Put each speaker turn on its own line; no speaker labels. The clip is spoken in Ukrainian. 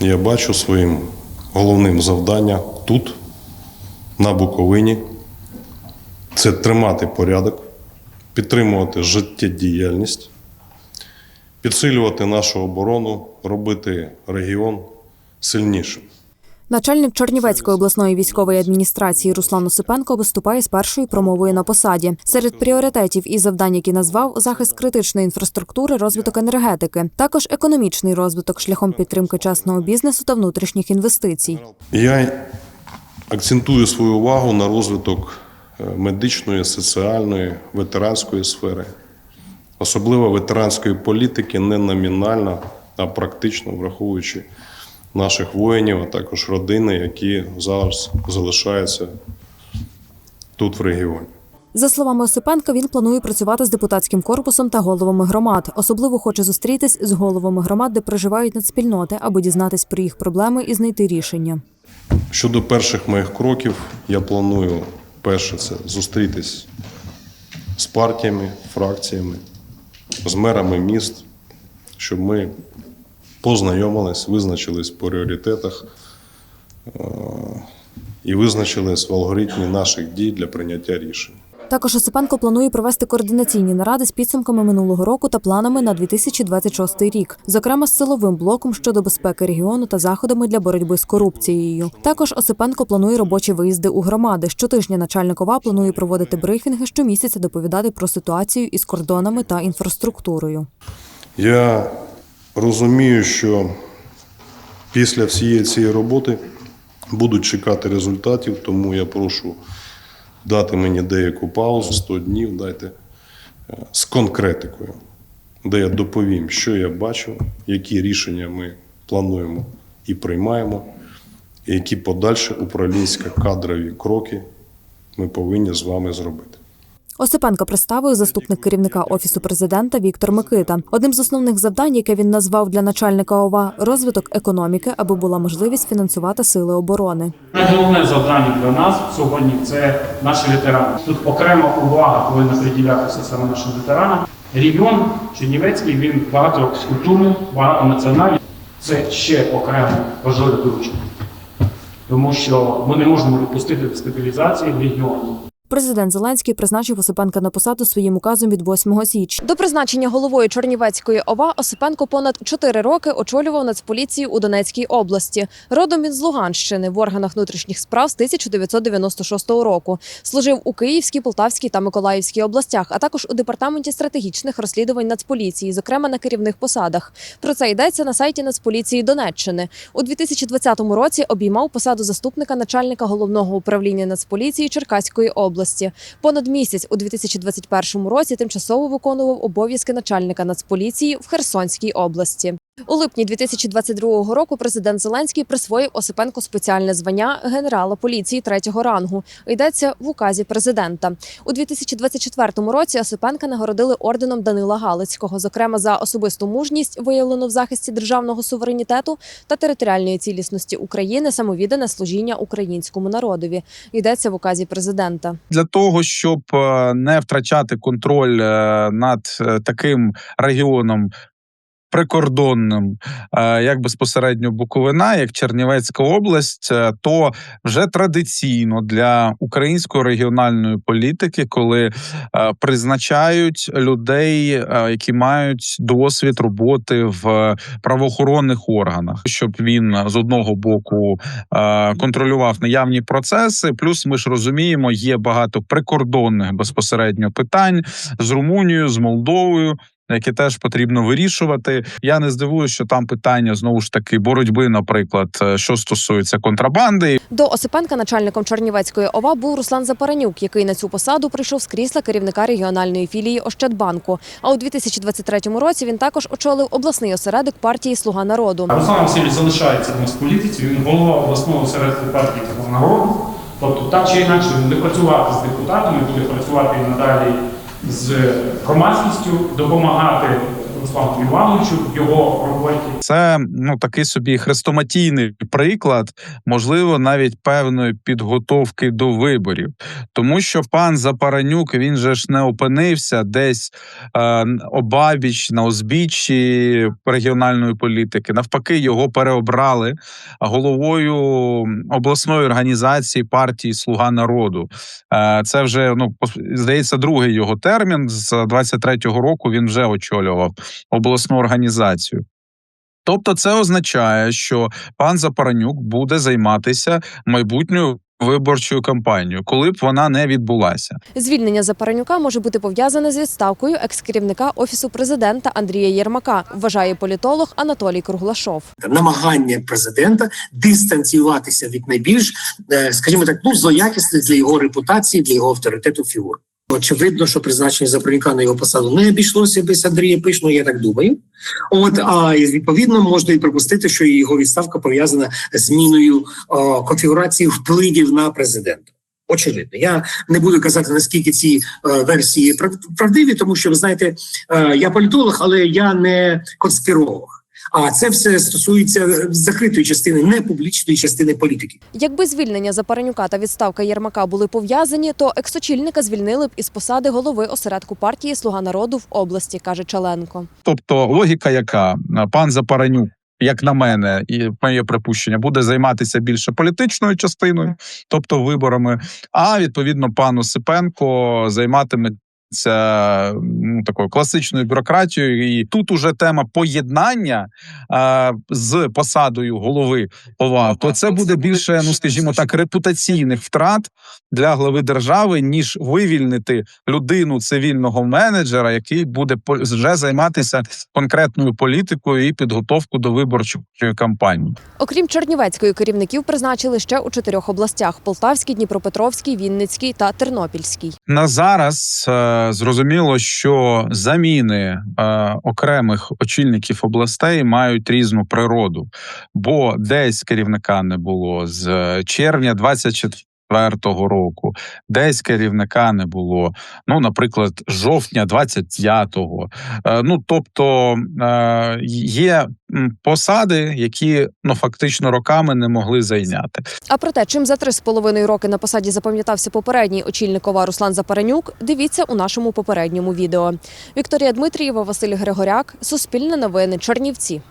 я бачу своїм головним завданням тут, на Буковині, це тримати порядок, підтримувати життєдіяльність, підсилювати нашу оборону, робити регіон сильнішим.
Начальник Чернівецької обласної військової адміністрації Руслан Осипенко виступає з першою промовою на посаді. Серед пріоритетів і завдань, які назвав захист критичної інфраструктури, розвиток енергетики, також економічний розвиток шляхом підтримки частного бізнесу та внутрішніх інвестицій.
Я акцентую свою увагу на розвиток е, медичної, соціальної, ветеранської сфери, особливо ветеранської політики, не номінально, а практично враховуючи наших воїнів, а також родини, які зараз залишаються тут в регіоні.
За словами Осипенка, він планує працювати з депутатським корпусом та головами громад. Особливо хоче зустрітись з головами громад, де проживають нацспільноти, аби дізнатись про їх проблеми і знайти рішення.
Щодо перших моїх кроків, я планую перше це зустрітись з партіями, фракціями, з мерами міст, щоб ми познайомились, визначились в пріоритетах е, і визначились в алгоритмі наших дій для прийняття рішень.
Також Осипенко планує провести координаційні наради з підсумками минулого року та планами на 2026 рік, зокрема з силовим блоком щодо безпеки регіону та заходами для боротьби з корупцією. Також Осипенко планує робочі виїзди у громади. Щотижня начальник ОВА планує проводити брифінги, щомісяця доповідати про ситуацію із кордонами та інфраструктурою.
Я розумію, що після всієї цієї роботи будуть чекати результатів, тому я прошу дати мені деяку паузу, 100 днів дайте е, з конкретикою, де я доповім, що я бачу, які рішення ми плануємо і приймаємо, і які подальші управлінсько-кадрові кроки ми повинні з вами зробити.
Осипенко представив заступник керівника офісу президента Віктор Микита. Одним з основних завдань, яке він назвав для начальника ОВА, розвиток економіки, аби була можливість фінансувати сили оборони.
Найголовне завдання для нас сьогодні це наші ветерани. Тут окрема увага повинна приділятися саме нашим ветеранам. Регіон Чернівецький він багатокультурний, багатонаціональний. Це ще окремо важливе доручення. Тому що ми не можемо допустити дестабілізації в регіоні.
Президент Зеленський призначив Осипенка на посаду своїм указом від 8 січня. До призначення головою Чернівецької ОВА Осипенко понад 4 роки очолював Нацполіцію у Донецькій області. Родом він з Луганщини в органах внутрішніх справ з 1996 року. Служив у Київській, Полтавській та Миколаївській областях, а також у департаменті стратегічних розслідувань Нацполіції, зокрема на керівних посадах. Про це йдеться на сайті Нацполіції Донеччини. У 2020 році обіймав посаду заступника начальника головного управління Нацполіції Черкаської області. Понад місяць у 2021 році тимчасово виконував обов'язки начальника Нацполіції в Херсонській області. У липні 2022 року президент Зеленський присвоїв Осипенко спеціальне звання генерала поліції третього рангу. Йдеться в указі президента. У 2024 році Осипенка нагородили орденом Данила Галицького, зокрема за особисту мужність, виявлену в захисті державного суверенітету та територіальної цілісності України, самовіддане служіння українському народові. Йдеться в указі президента.
для того, щоб е, не втрачати контроль е, над е, таким регіоном. Прикордонним, е, як безпосередньо Буковина, як Чернівецька область, е, то вже традиційно для української регіональної політики, коли е, призначають людей, які мають досвід роботи в правоохоронних органах, щоб він з одного боку контролював наявні процеси. Плюс ми ж розуміємо, є багато прикордонних безпосередньо питань з Румунією, з Молдовою. Які теж потрібно вирішувати. Я не здивуюся, що там питання знову ж таки боротьби, наприклад, е, що стосується контрабанди,
До Осипенка начальником Чернівецької ОВА був Руслан Запаранюк, який на цю посаду прийшов з крісла керівника регіональної філії Ощадбанку. А у 2023 році він також очолив обласний осередок партії Слуга народу.
Руслан Васильович залишається в Нацполітиці, він голова обласного осередку партії «Слуга народу». Тобто, так чи інакше, він буде працювати з депутатами, буде працювати і надалі з громадськістю, допомагати Руслану Івановичу в його роботі.
Це ну такий собі хрестоматійний приклад, можливо, навіть певної підготовки до виборів, тому що пан Запаранюк він же ж не опинився десь е, обабіч на узбіччі регіональної політики. Навпаки, його переобрали головою обласної організації партії Слуга народу. Е, це вже ну здається, другий його термін з 23-го року. Він вже очолював обласну організацію. Тобто, це означає, що пан Запаранюк буде займатися майбутньою виборчою кампанією, коли б вона не відбулася.
Звільнення Запаранюка може бути пов'язане з відставкою екс-керівника офісу президента Андрія Єрмака, вважає політолог Анатолій Круглашов.
намагання президента дистанціюватися від найбільш, е, скажімо так, ну злоякісних для його репутації, для його авторитету фігур. Очевидно, що призначення Запорінка на його посаду не обійшлося без Андрія Пишного, я так думаю. От а відповідно можна і припустити, що його відставка пов'язана з зміною о, конфігурації впливів на президента. Очевидно, я не буду казати наскільки ці е, версії прав- правдиві, тому що ви знаєте, е, я політолог, але я не конспіролог. А це все стосується закритої частини, не публічної частини політики.
Якби звільнення Запаранюка та відставка Єрмака були пов'язані, то екс-очільника звільнили б із посади голови осередку партії Слуга народу в області, каже Челенко.
Тобто, логіка, яка пан Запаранюк. Як на мене, і моє припущення буде займатися більше політичною частиною, тобто виборами. А відповідно, пан Осипенко займатиметься ну, такою класичною бюрократією. І тут уже тема поєднання е, з посадою голови ОВА, то це буде більше, ну скажімо так, репутаційних втрат для глави держави, ніж вивільнити людину цивільного менеджера, який буде вже займатися конкретною політикою і підготовкою до виборчої кампанії.
Окрім Чернівецької, керівників призначили ще у чотирьох областях: Полтавській, Дніпропетровській, Вінницькій та Тернопільській.
На зараз е, зрозуміло, що заміни е, окремих очільників областей мають різну природу, бо десь керівника не було з е, червня 24 року, десь керівника не було. Ну, наприклад, жовтня 25-го. Е, ну тобто е, є посади, які ну фактично роками не могли зайняти.
А про те, чим за три з половиною роки на посаді запам'ятався попередній очільник ОВА Руслан Запаранюк, дивіться у нашому попередньому відео. Вікторія Дмитрієва, Василь Григоряк, Суспільне новини, Чернівці.